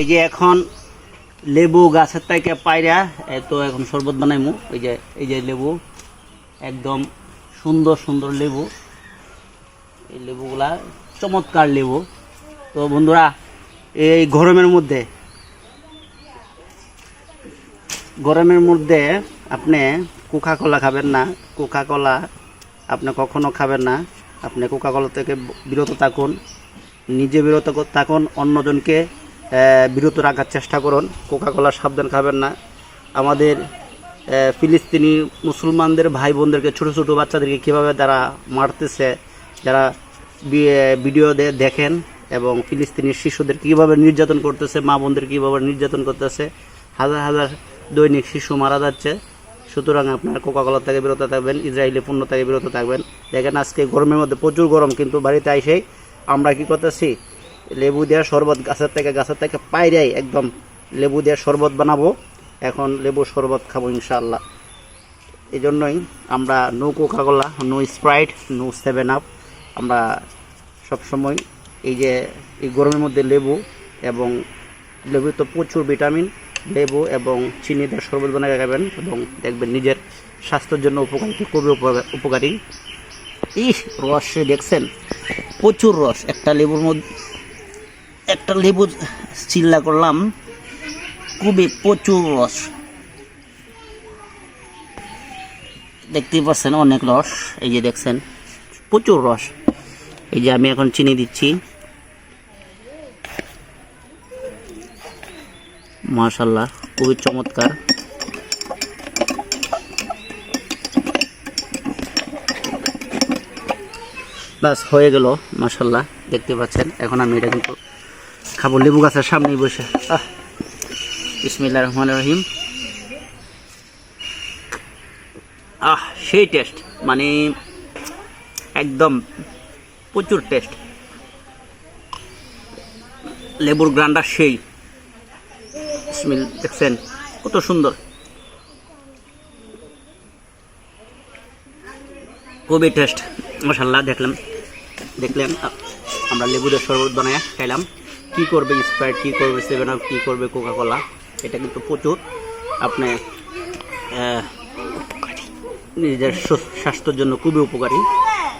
এই যে এখন লেবু গাছের থেকে পায়রা তো এখন শরবত বানাইমু। এই যে এই যে লেবু, একদম সুন্দর সুন্দর লেবু। এই লেবুগুলা চমৎকার লেবু। তো বন্ধুরা, এই গরমের মধ্যে গরমের মধ্যে আপনি কোকা কোলা খাবেন না। কোকা কোলা আপনি কখনো খাবেন না। আপনি কোকা কোলা থেকে বিরত থাকুন, নিজে বিরত থাকুন, অন্যজনকে বিরত রাখার চেষ্টা করুন। কোকা কোলা সাবধান খাবেন না। আমাদের ফিলিস্তিনি মুসলমানদের ভাই বোনদেরকে ছোটো ছোটো বাচ্চাদেরকে কীভাবে তারা মারতেছে, যারা ভিডিও দেখেন এবং ফিলিস্তিনি শিশুদের কীভাবে নির্যাতন করতেছে, মা বোনদের কীভাবে নির্যাতন করতেছে, হাজার হাজার দৈনিক শিশু মারা যাচ্ছে। সুতরাং আপনার কোকাকোলা থেকে বিরত থাকবেন, ইসরায়েলি পণ্য থেকে বিরত থাকবেন। দেখেন আজকে গরমের মধ্যে প্রচুর গরম, কিন্তু বাড়িতে আইসেই আমরা কি করতেছি? লেবু দেওয়া শরবত গাছের থেকে গাছের থেকে পাইরাই একদম লেবু দেওয়া শরবত বানাবো। এখন লেবু শরবত খাব ইনশাল্লাহ এই জন্যই আমরা no Coca Cola, no Sprite, no seven up. আমরা সবসময় এই যে, এই গরমের মধ্যে লেবু এবং লেবু তো প্রচুর ভিটামিন, লেবু এবং চিনি দিয়ে শরবত বানিয়ে খাবেন এবং দেখবেন নিজের স্বাস্থ্যের জন্য উপকারী, খুবই উপকার- উপকারী। ইস, রস, দেখছেন? প্রচুর রস। একটা লেবুর মধ্যে একটা লেবু চিল্লা করলাম। খুবই প্রচুর রস। দেখতেই পাচ্ছেন অনেক রস, এই যে দেখছেন, প্রচুর রস। এই যে আমি এখন চিনি দিচ্ছি। মাশাল্লাহ খুবই চমৎকার। ব্যাস, হয়ে গেল মাশাল্লাহ দেখতে পাচ্ছেন। এখন আমি এটা কিন্তু খাব লেবু গাছের সামনেই বসে। আহ। রহমান রহিম। আহ, সেই টেস্ট মানে একদম প্রচুর টেস্ট। লেবুর গ্রান্ডার সেই। বিসমিল, দেখছেন? কত সুন্দর। খুবই টেস্ট মশাল্লা দেখলাম। দেখলেন আমরা লেবুদের শরবত বানায় খাইলাম। কি করবে স্প্রাইট কি করবে সেভেন আপ কি করবে কোকা কোলা এটা কিন্তু প্রচুর। আপনি নিজের স্বাস্থ্যের জন্য খুবই উপকারী।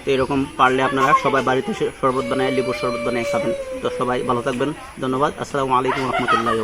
তো এরকম পারলে আপনারা সবাই বাড়িতে শরবত বানায়, লেবুর শরবত বানায় খাবেন। তো সবাই ভালো থাকবেন। ধন্যবাদ। আসসালামু আলাইকুম রহমতুল্লাহ